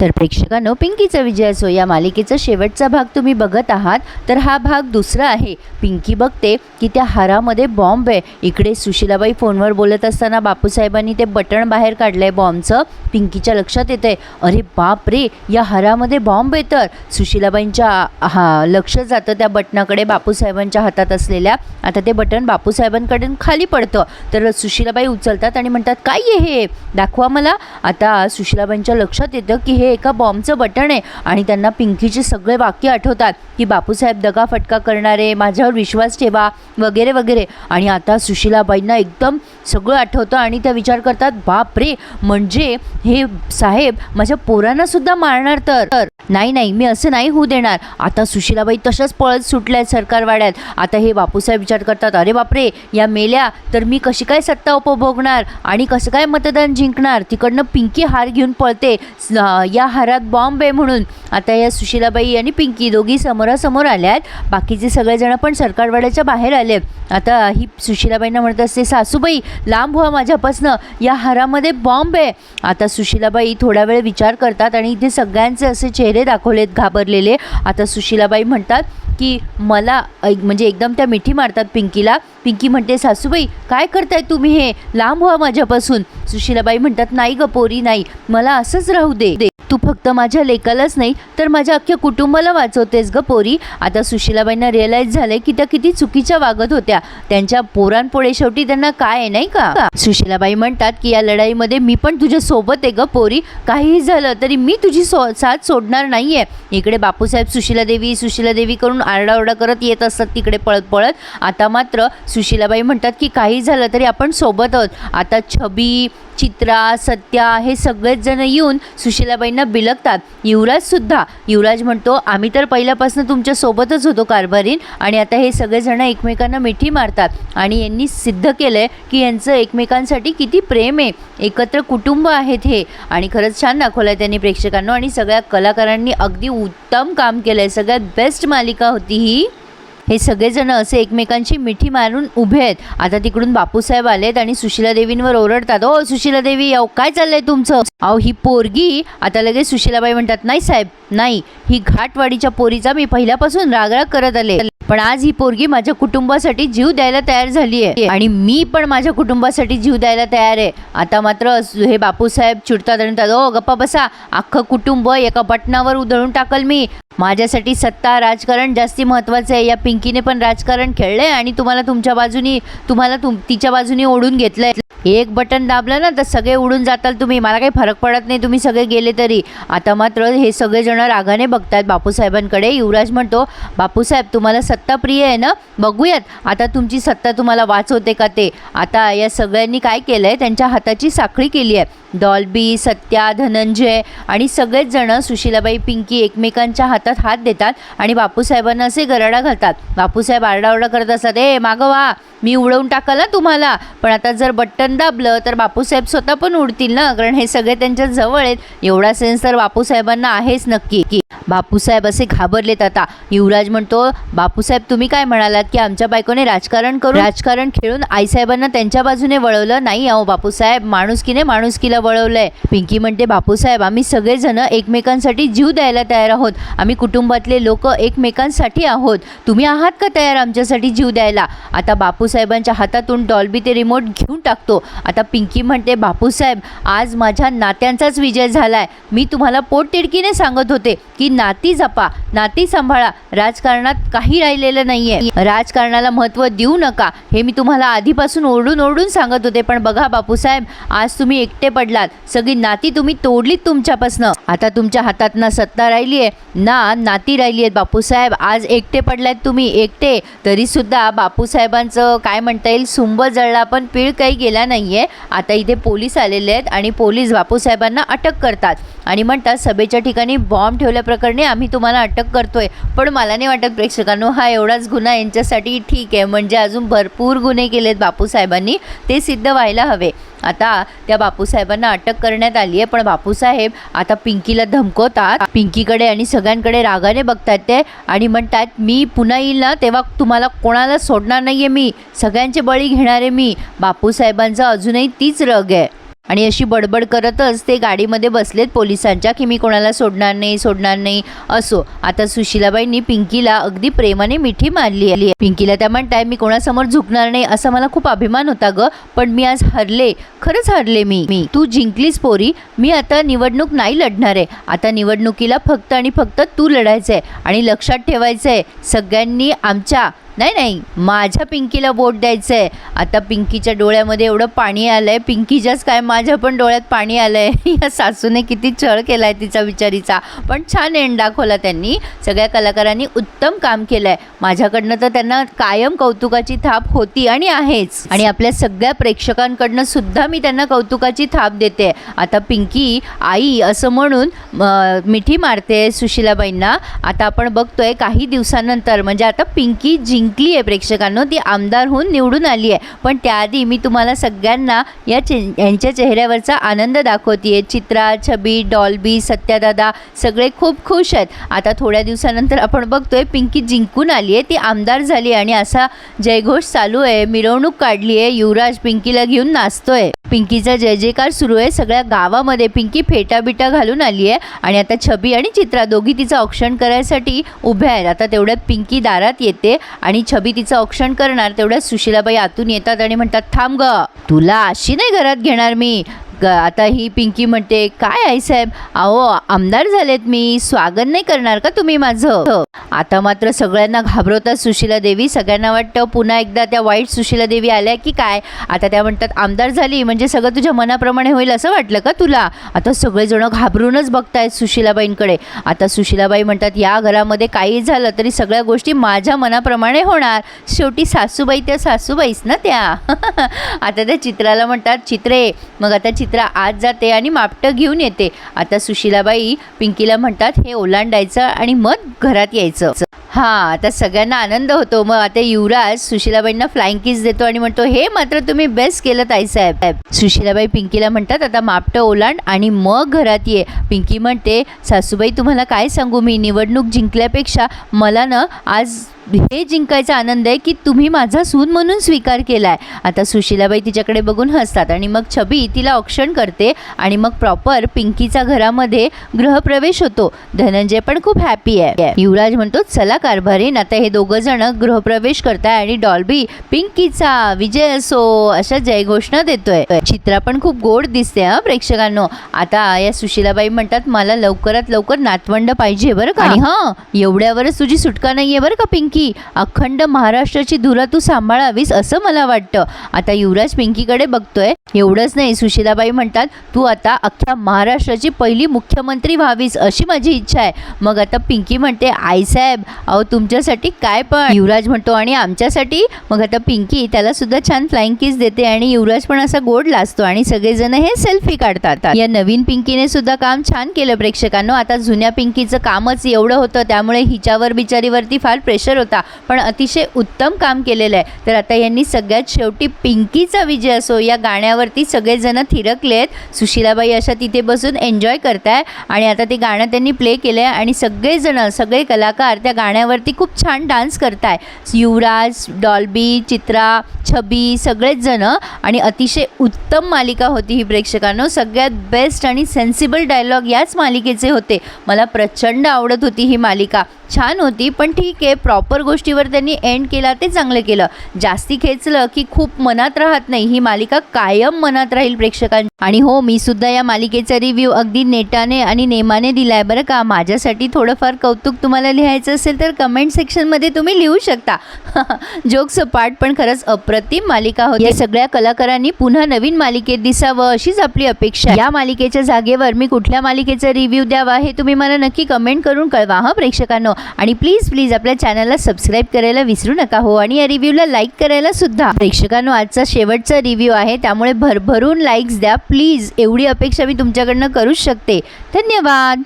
तर प्रेक्षकांनो पिंकीचा विजय असो या मालिकेचा शेवटचा भाग तुम्ही बघत आहात तर हा भाग दुसरा आहे. पिंकी बघते की त्या हारामध्ये बॉम्ब आहे. इकडे सुशिलाबाई फोनवर बोलत असताना बापूसाहेबांनी ते बटण बाहेर काढलं आहे बॉम्बचं. पिंकीच्या लक्षात येतं आहे अरे बाप रे या हारामध्ये बॉम्ब आहे तर. सुशिलाबाईंच्या हा लक्ष जातं त्या बटणाकडे बापूसाहेबांच्या हातात असलेल्या. आता ते बटन बापूसाहेबांकडून खाली पडतं. तर सुशिलाबाई उचलतात आणि म्हणतात काय आहे हे? दाखवा मला. आता सुशिलाबाईंच्या लक्षात येतं की हे एका बॉम्बचं बटन आहे आणि त्यांना पिंकीचे सगळे वाक्य आठवतात की बापूसाहेब दगाफटका करणारे माझ्यावर विश्वास ठेवा वगैरे वगैरे. आणि आता सुशिलाबाईंना एकदम सगळं आठवतं आणि त्या विचार करतात बाप रे म्हणजे हे साहेब माझ्या पोरांना सुद्धा मारणार तर? तर नाही नाही मी असं नाही होऊ देणार. आता सुशिलाबाई तशाच पळत सुटल्या आहेत सरकारवाड्यात. आता हे बापूसाहेब विचार करतात अरे बापरे या मेल्या तर मी कशी काय सत्ता उपभोगणार? आणि कसं काय मतदान जिंकणार? तिकडनं पिंकी हार घेऊन पळते. या या हारात बॉम्ब आहे म्हणून. आता या सुशीलाबाई आणि पिंकी दोघी समोरासमोर आल्या आहेत बाकीचे सगळेजण पण सरकारवाड्याच्या बाहेर आले. आता ही सुशीलाबाईंना म्हणत असते सासूबाई लांब व्हा माझ्यापासनं. या हारामध्ये बॉम्ब आहे. आता सुशीलाबाई थोडा वेळ विचार करतात आणि इथे सगळ्यांचे असे चेहरे दाखवलेत घाबरलेले. आता सुशीलाबाई म्हणतात की मला म्हणजे एकदम त्या मिठी मारतात पिंकीला. पिंकी म्हणते सासूबाई काय करताय तुम्ही हे? लांब व्हा माझ्यापासून. सुशीलाबाई म्हणतात नाही ग पोरी नाही. मला असंच राहू दे दे. तू फक्त माझ्या लेकालाच नाही तर माझ्या अख्ख्या कुटुंबाला वाचवतेस ग पोरी. आता सुशिलाबाईंना रिअलाईज झालंय की त्या किती चुकीच्या वागत होत्या. त्यांच्या पोरांपुढे शेवटी त्यांना काय आहे नाही का? सुशिलाबाई म्हणतात की या लढाईमध्ये मी पण तुझ्या सोबत आहे ग पोरी. काहीही झालं तरी मी तुझी सो साथ सोडणार नाहीये. इकडे बापूसाहेब सुशिला देवी सुशिला देवी करून आरडाओरडा करत येत असतात तिकडे पळत पळत आता मात्र सुशिलाबाई म्हणतात की काही झालं तरी आपण सोबत आहोत. आता छबी चित्रा सत्या हे सगळेच जण येऊन सुशिलाबाईंना बिलगतात. युवराजसुद्धा युवराज म्हणतो आम्ही तर पहिल्यापासून तुमच्या सोबतच होतो कारभारीन आणि आता हे सगळेजण एकमेकांना मिठी मारतात आणि यांनी सिद्ध केलं आहे की यांचं एकमेकांसाठी किती प्रेम आहे. एकत्र कुटुंब आहेत हे. आणि खरंच छान दाखवलं आहे त्यांनी प्रेक्षकांना आणि सगळ्या कलाकारांनी अगदी उत्तम काम केलं आहे सगळ्यात बेस्ट मालिका होती ही. हे सगळेजण असे एकमेकांची मिठी मारून उभे आहेत. आता तिकडून बापूसाहेब आलेत आणि सुशीला देवींवर ओरडतात ओ सुशीला देवी अहो काय चाललंय तुमचं? अहो ही पोरगी आता लगेच सुशीलाबाई म्हणतात नाही साहेब नाही ही घाटवाडीच्या पोरीचा मी पहिल्यापासून रागराग करत आले. पण आज ही पोरगी माझ्या कुटुंबासाठी जीव द्यायला तयार झाली आहे आणि मी पण माझ्या कुटुंबासाठी जीव द्यायला तयार आहे. आता मात्र हे बापूसाहेब चिडतात आणि ओ गप्पा बसा. अख्खं कुटुंब एका बटनावर उधळून टाकल मी. माझ्यासाठी सत्ता राजकारण जास्ती महत्त्वाचं आहे. या पिंकीने पण राजकारण खेळलंय आणि तुम्हाला तुमच्या बाजूनी तुम्हाला तुम तिच्या बाजूनी ओढून घेतलंय. एक बटन दाबलं ना तर सगळे उडून जाताल तुम्ही. मला काही फरक पडत नाही तुम्ही सगळे गेले तरी. आता मात्र हे सगळेजण रागाने बघतात बापूसाहेबांकडे. युवराज म्हणतो बापूसाहेब तुम्हाला सत्ता प्रिय आहे ना? बघूयात. आता तुमची सत्ता तुम्हाला वाचवते का ते? आता या सगळ्यांनी काय केलं आहे त्यांच्या हाताची साखळी केली आहे. डॉल्बी सत्या धनंजय आणि सगळेच जणं सुशीलाबाई पिंकी एकमेकांच्या हातात हात देतात आणि बापूसाहेबांना असे गराडा घालतात. बापूसाहेब आरडाओरडा करत असतात ए मागं वा मी उडवून टाकाल ना तुम्हाला. पण आता जर बटन दाबलं तर बापूसाहेब स्वतः पण उडतील ना? कारण हे सगळे त्यांच्या जवळ आहेत. एवढा सेन्स तर बापूसाहेबांना आहेच नक्की. की बापूसाहेब असे घाबरलेत आता. युवराज म्हणतो बापूसाहेब तुम्ही काय म्हणालात की आमच्या बायकोने राजकारण करून राजकारण खेळून आईसाहेबांना त्यांच्या बाजूने वळवलं नाही? अहो बापूसाहेब माणुसकीने माणुसकीला वळवलंय. पिंकी म्हणते बापूसाहेब आम्ही सगळेजण एकमेकांसाठी जीव द्यायला तयार आहोत. आम्ही कुटुंबातले लोक एकमेकांसाठी आहोत. तुम्ही आहात का तयार आमच्यासाठी जीव द्यायला? आता बापूसाहेबांच्या हातातून डॉल्बी ते रिमोट घेऊन टाकतो. आता पिंकी म्हणते बापूसाहेब आज माझ्या नात्यांचाच विजय झालाय. मी तुम्हाला पोटतिडकीने सांगत होते की नाती जपा नाती सांभाळा. राजकारणात काही राहिलेलं नाहीये. राजकारणाला महत्त्व देऊ नका. हे मी तुम्हाला आधीपासून ओरडून ओरडून सांगत होते. पण बघा बापूसाहेब आज तुम्ही एकटे पडलात सगळी नाती तुम्ही तोडलीत तुमच्यापासनं. आता तुमच्या हातात ना सत्ता राहिली आहे ना नाती राहिली आहेत बापूसाहेब. आज एकटे पडलात तुम्ही. एकटे. तरीसुद्धा बापूसाहेबांचं काय म्हणता येईल? सुंब जळला पण पीळ काही गेला नाही आहे आता इथे पोलीस आलेले आहेत आणि पोलीस बापूसाहेबांना अटक करतात. आणि म्हणतात सभेच्या ठिकाणी बॉम्ब ठेवल्याप्रकरणी आम्ही तुम्हाला अटक करतोय. पण मला नाही वाटत प्रेक्षकांनो हा एवढाच गुन्हा यांच्यासाठी ठीक आहे. म्हणजे अजून भरपूर गुन्हे केलेत बापूसाहेबांनी. ते सिद्ध व्हायला हवे. आता त्या बापूसाहेबांना अटक करण्यात आली आहे. पण बापूसाहेब आता पिंकीला धमकवतात. पिंकीकडे आणि सगळ्यांकडे रागाने बघतात ते आणि म्हणतात मी पुन्हा येईल ना तेव्हा तुम्हाला कोणाला सोडणार नाही आहे मी. सगळ्यांचे बळी घेणारे मी. बापूसाहेबांचा अजूनही तीच रग आहे. आणि अशी बडबड करतच ते गाडीमध्ये बसलेत पोलिसांच्या की मी कोणाला सोडणार नाही सोडणार नाही असो. आता सुशिलाबाईंनी पिंकीला अगदी प्रेमाने मिठी मारली आहे. पिंकीला त्या म्हणताय मी कोणासमोर झुकणार नाही असा मला खूप अभिमान होता ग पण मी आज हरले खरंच हरले मी. मी. तू जिंकलीस पोरी मी आता निवडणूक नाही लढणार आहे. आता निवडणुकीला फक्त आणि फक्त तू लढायचं आहे आणि लक्षात ठेवायचं आहे सगळ्यांनी आमच्या नाही नाही. माझ्या पिंकीला वोट द्यायचं आहे आता पिंकीच्या डोळ्यामध्ये एवढं पाणी आलं आहे पिंकीच्याच काय? माझ्या पण डोळ्यात पाणी आलं आहे या सासूने किती छळ केला आहे तिचा विचारीचा. पण छान एंड दाखवला त्यांनी. सगळ्या कलाकारांनी उत्तम काम केलं आहे माझ्याकडनं तर त्यांना कायम कौतुकाची थाप होती आणि आहेच. आणि आपल्या सगळ्या प्रेक्षकांकडनं सुद्धा मी त्यांना कौतुकाची थाप देते. आता पिंकी आई असं म्हणून मिठी मारते सुशिलाबाईंना. आता आपण बघतोय काही दिवसानंतर म्हणजे आता पिंकी जिंकली आहे प्रेक्षकांनो ती आमदार होऊन निवडून आली आहे. पण त्याआधी मी तुम्हाला सगळ्यांना या चे यांच्या चेहऱ्यावरचा आनंद दाखवते चित्रा छबी डॉल्बी सत्यादादा सगळे खूप खुश आहेत. आता थोड्या दिवसानंतर आपण बघतोय पिंकी जिंकून आली आहे ती आमदार झाली आणि असा जयघोष चालू आहे. मिरवणूक काढली आहे युवराज पिंकीला घेऊन नाचतोय. पिंकीचा जय जयकार सुरू आहे. सगळ्या गावामध्ये पिंकी फेटा बिटा घालून आली आहे आणि आता छबी आणि चित्रा दोघी तिचं औक्षण करायसाठी उभ्या आहेत. आता तेवढ्यात पिंकी दारात येते आणि आणि छबी तिचं औक्षण करणार तेवढ्यात सुशिलाबाई आतून येतात आणि म्हणतात थांब ग तुला अशी नाही घरात घेणार मी. आता ही पिंकी म्हणते काय आई साहेब? अहो आमदार झालेत मी. स्वागत नाही करणार का तुम्ही माझं? आता मात्र सगळ्यांना घाबरवतात सुशीला देवी. सगळ्यांना वाटतं पुन्हा एकदा त्या वाईट सुशीला देवी आल्या की काय? आता त्या म्हणतात आमदार झाली. म्हणजे सगळं तुझ्या मनाप्रमाणे होईल असं वाटलं का तुला? आता सगळेजण घाबरूनच बघतायत सुशीलाबाईंकडे. आता सुशीलाबाई म्हणतात या घरामध्ये काही झालं तरी सगळ्या गोष्टी माझ्या मनाप्रमाणे होणार. शेवटी सासूबाई त्या सासूबाईच ना त्या. आता त्या चित्राला म्हणतात चित्रे मग आता चित्र आज जाते आणि मापटं घेऊन येते. आता सुशिलाबाई पिंकीला म्हणतात हे ओलांडायचं आणि मग घरात यायचं. हां आता सगळ्यांना आनंद होतो. मग आता युवराज सुशिलाबाईंना फ्लाइंग किस देतो आणि म्हणतो हे मात्र तुम्ही बेस्ट केलं ताईसाहेब. सुशिलाबाई पिंकीला म्हणतात आता मापटं ओलांड आणि मग घरात ये. पिंकी म्हणते सासूबाई तुम्हाला काय सांगू? मी निवडणूक जिंकल्यापेक्षा मला ना आज हे जिंकायचा आनंद आहे की तुम्ही माझा सून म्हणून स्वीकार केला आहे आता सुशिलाबाई तिच्याकडे बघून हसतात आणि मग छबी तिला औक्षण करते आणि मग प्रॉपर पिंकीचा घरामध्ये गृहप्रवेश होतो. धनंजय पण खूप हॅपी आहे. युवराज म्हणतो चला कारभारीन आता हे दोघं जण गृहप्रवेश करताय आणि डॉल्बी पिंकीचा विजय असो अशा जयघोषणा देतोय. चित्रा पण खूप गोड दिसते हा प्रेक्षकांनो. आता या सुशिलाबाई म्हणतात मला लवकरात लवकर नातवंड पाहिजे बरं का? आणि एवढ्यावरच तुझी सुटका नाहीये बरं का पिंकी? अखंड महाराष्ट्राची धुरा तू सांभाळावीस असं मला वाटतं. आता युवराज पिंकीकडे बघतोय. एवढंच नाही सुशीलाबाई म्हणतात तू आता अख्ख्या महाराष्ट्राची पहिली मुख्यमंत्री व्हावीस अशी माझी इच्छा आहे. मग आता पिंकी म्हणते आईसाहेब अहो तुमच्यासाठी काय पण. युवराज म्हणतो आणि आमच्यासाठी? मग आता पिंकी त्याला सुद्धा छान फ्लाइंग किस देते आणि युवराज पण असा गोड लाजतो आणि सगळेजण हे सेल्फी काढतात. या नवीन पिंकीने सुद्धा काम छान केलं प्रेक्षकांनो. आता जुन्या पिंकीचं कामच एवढं होतं त्यामुळे हिच्यावर बिचारीवरती फार प्रेशर होतं. पण अतिशय उत्तम काम केलेलं आहे. तर आता यांनी सगळ्यात शेवटी पिंकीचा विजय असो या गाण्यावरती सगळेजण आहेत सुशिलाबाई अशा तिथे बसून एन्जॉय करताय आणि आता ते गाणं त्यांनी प्ले केलं आहे आणि सगळेजण सगळे कलाकार त्या गाण्यावरती खूप छान डान्स करताय. युवराज डॉल्बी चित्रा छबी सगळेच जण आणि अतिशय उत्तम मालिका होती ही प्रेक्षकांनो. सगळ्यात बेस्ट आणि सेन्सिबल डायलॉग याच मालिकेचे होते. मला प्रचंड आवडत होती ही मालिका. छान होती पण ठीक आहे प्रॉपर गोष्टीवर त्यांनी एंड केला ते चांगलं केलं. जास्ती खेचलं की खूप मनात राहत नाही ही मालिका कायम मनात राहील प्रेक्षकांची आणि हो मी सुद्धा या मालिकेचा रिव्ह्यू अगदी नेटाने आणि नेमाने दिलाय बरं का? माझ्यासाठी थोडंफार कौतुक तुम्हाला लिहायचं असेल तर कमेंट सेक्शनमध्ये तुम्ही लिहू शकता. जोक्स पाठ पण खरंच अप्रतिम मालिका होती. या सगळ्या कलाकारांनी पुन्हा नवीन मालिकेत दिसावं अशीच आपली अपेक्षा या मालिकेच्या जागेवर मी कुठल्या मालिकेचा रिव्ह्यू द्यावा हे तुम्ही मला नक्की कमेंट करून कळवा हा प्रेक्षकांनो? आणि प्लीज प्लीज आपल्या चॅनलला सबस्क्राईब करायला विसरू नका हो आणि या रिव्ह्यूला लाईक करायला सुद्धा. प्रेक्षकांनो आजचा शेवटचा रिव्ह्यू आहे. त्यामुळे भरभरून लाईक्स द्या. प्लीज एवढी अपेक्षा मी तुमच्याकडनं करूच शकते. धन्यवाद!